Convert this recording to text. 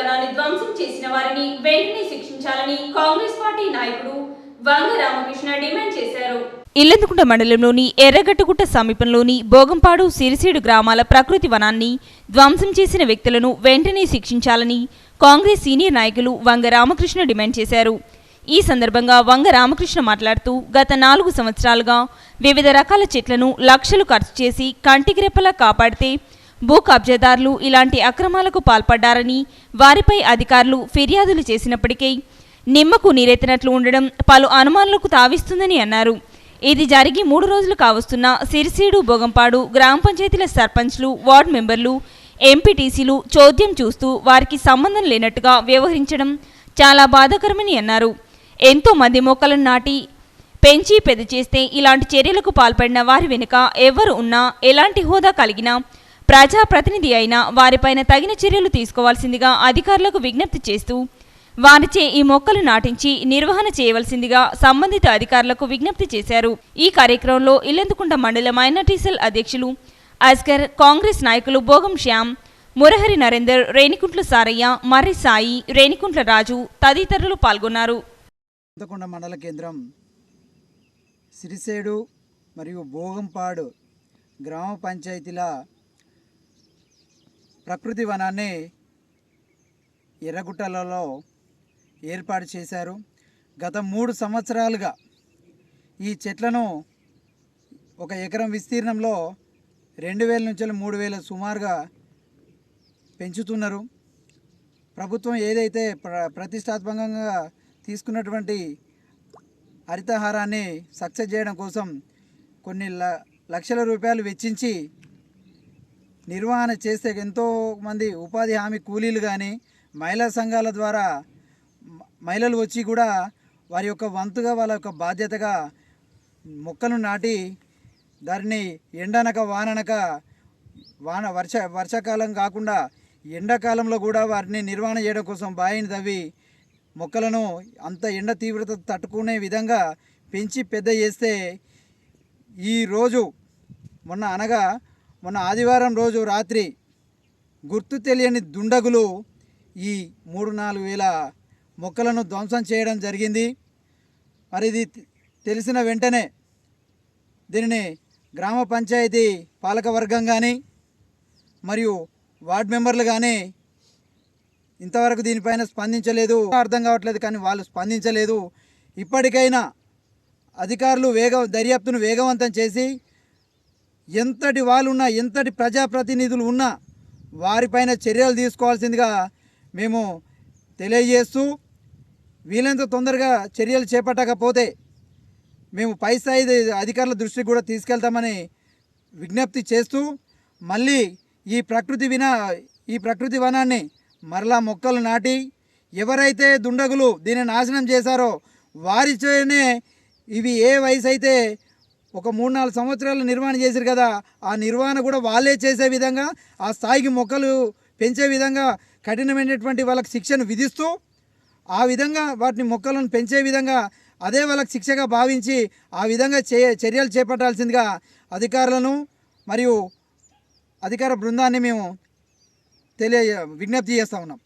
కణాన్ని ధ్వంసం చేసిన వారిని వెంటనే శిక్షించాలని కాంగ్రెస్ పార్టీ నాయకుడు వంగ రామకృష్ణ డిమాండ్ చేశారు. ఇల్లెందుకుంట మండలంలోని ఎర్రగట్టుగుట్ట సమీపంలోని భోగంపాడు సిరిసీడు గ్రామాల ప్రకృతి వనాన్ని ధ్వంసం చేసిన వ్యక్తులను వెంటనే శిక్షించాలని కాంగ్రెస్ సీనియర్ నాయకులు వంగ రామకృష్ణ డిమాండ్ చేశారు. ఈ సందర్భంగా వంగ రామకృష్ణ మాట్లాడుతూ గత నాలుగు సంవత్సరాలుగా వివిధ రకాల చెట్లను లక్షలు ఖర్చు చేసి కంటికి రెప్పలా కాపాడితే భూ కబ్జాదారులు ఇలాంటి అక్రమాలకు పాల్పడ్డారని వారిపై అధికారులు ఫిర్యాదులు చేసినప్పటికీ నిమ్మకు నీరెత్తినట్లు ఉండడం పలు అనుమానులకు తావిస్తుందని అన్నారు. ఇది జరిగి మూడు రోజులు కావస్తున్న సిరిసీడు బొగంపాడు గ్రామ పంచాయతీల సర్పంచ్లు వార్డు మెంబర్లు ఎంపీటీసీలు చోద్యం చూస్తూ వారికి సంబంధం లేనట్టుగా వ్యవహరించడం చాలా బాధాకరమని అన్నారు. ఎంతో మంది మొక్కలను నాటి పెంచి పెద్ద చేస్తే ఇలాంటి చర్యలకు పాల్పడిన వారి వెనుక ఎవరు ఉన్నా ఎలాంటి హోదా కలిగినా ప్రజాప్రతినిధి అయినా వారిపైన తగిన చర్యలు తీసుకోవాల్సిందిగా అధికారులకు విజ్ఞప్తి చేస్తూ వారిచే ఈ మొక్కలు నాటించి నిర్వహణ చేయవలసిందిగా సంబంధిత అధికారులకు విజ్ఞప్తి చేశారు. ఈ కార్యక్రమంలో ఇల్లందుకుంట మండల మైనార్టీ సెల్ అధ్యక్షులు అస్కర్ కాంగ్రెస్ నాయకులు భోగం శ్యామ్ మురహరి నరేందర్ రేణికుంట్ల సారయ్య మర్రి సాయి రేణికుంట్ల రాజు తదితరులు పాల్గొన్నారు. చింతకొండ మండల కేంద్రం సిరిసేడు మరియు భోగంపాడు గ్రామ పంచాయతీల ప్రకృతి వనాన్ని ఎర్రగుట్టలలో ఏర్పాటు చేశారు. గత మూడు సంవత్సరాలుగా ఈ చెట్లను ఒక ఎకరం విస్తీర్ణంలో రెండు వేల నుంచి మూడు వేల సుమారుగా పెంచుతున్నారు. ప్రభుత్వం ఏదైతే ప్ర ప్రతిష్టాత్మకంగా తీసుకున్నటువంటి హరితహారాన్ని సక్సెస్ చేయడం కోసం కొన్ని ల లక్షల రూపాయలు వెచ్చించి నిర్వహణ చేస్తే ఎంతో మంది ఉపాధి హామీ కూలీలు కానీ మహిళా సంఘాల ద్వారా మహిళలు వచ్చి కూడా వారి యొక్క వంతుగా వాళ్ళ యొక్క బాధ్యతగా మొక్కలు నాటి దాన్ని ఎండనక వాననక వాన వర్ష వర్షాకాలం కాకుండా ఎండాకాలంలో కూడా వారిని నిర్వహణ చేయడం కోసం బాయిని తవ్వి మొక్కలను అంత ఎండ తీవ్రత తట్టుకునే విధంగా పెంచి పెద్ద చేస్తే ఈరోజు మొన్న అనగా మొన్న ఆదివారం రోజు రాత్రి గుర్తు తెలియని దుండగులు ఈ మూడు నాలుగు వేల మొక్కలను ధ్వంసం చేయడం జరిగింది. మరి ఇది తెలిసిన వెంటనే దీనిని గ్రామ పంచాయతీ పాలకవర్గం కానీ మరియు వార్డ్ మెంబర్లు కానీ ఇంతవరకు దీనిపైన స్పందించలేదు. అర్థం కావట్లేదు కానీ వాళ్ళు స్పందించలేదు. ఇప్పటికైనా అధికారులు వేగ దర్యాప్తును వేగవంతం చేసి ఎంతటి వాళ్ళున్నా ఎంతటి ప్రజాప్రతినిధులు ఉన్నా వారిపైన చర్యలు తీసుకోవాల్సిందిగా మేము తెలియజేస్తూ వీలైనంత తొందరగా చర్యలు చేపట్టకపోతే మేము పై స్థాయి అధికారుల దృష్టికి కూడా తీసుకెళ్తామని విజ్ఞప్తి చేస్తూ మళ్ళీ ఈ ప్రకృతి విన ఈ ప్రకృతి వనాన్ని మరలా మొక్కలు నాటి ఎవరైతే దుండగులు దీన్ని నాశనం చేశారో వారితోనే ఇవి ఏ వయసు అయితే ఒక మూడు నాలుగు సంవత్సరాలు నిర్వహణ చేశారు కదా ఆ నిర్వహణ కూడా వాళ్ళే చేసే విధంగా ఆ స్థాయికి మొక్కలు పెంచే విధంగా కఠినమైనటువంటి వాళ్ళకి శిక్షను విధిస్తూ ఆ విధంగా వాటిని మొక్కలను పెంచే విధంగా అదే వాళ్ళకి శిక్షగా భావించి ఆ విధంగా చే చర్యలు చేపట్టాల్సిందిగా అధికారులను మరియు అధికార బృందాన్ని మేము తెలియ విజ్ఞప్తి చేస్తూ ఉన్నాం.